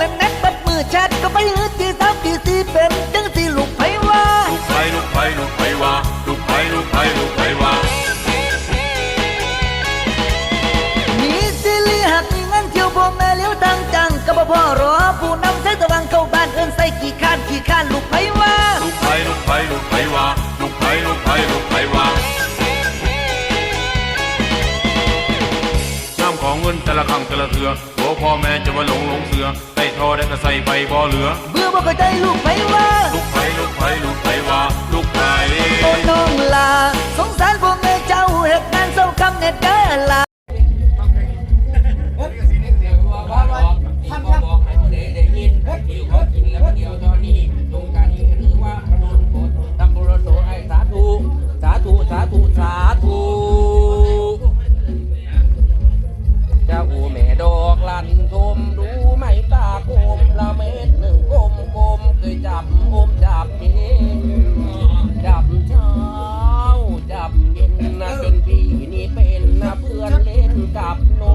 และแน็กบัดมือแชทก็ไปหือจีสามจีสี่เป็น ของเงินแต่ละครั้งแต่ละเถือโอ้พ่อแม่จะว่าหลงหลงเสือใส่ทอได้ก็ใส่ไปบ่เหลือ เบื่อบ่เข้าใจลูกไผว่าลูกไผ่ลูกไผ่ลูกไผ่ว่าลูกไผ่โอ้น้องลา สงสารพวกแม่เจ้าเหตุงานเศร้าคำเน็ดเด้อลา แม่ดอกลันทมดูไม่ตาโกมละเม็ดหนึ่งกลมกลมเคยจับอมจับเย็นจับเช้าจับเย็นนะเป็นพี่นี่เป็นนะเพื่อนเล่นกับหนู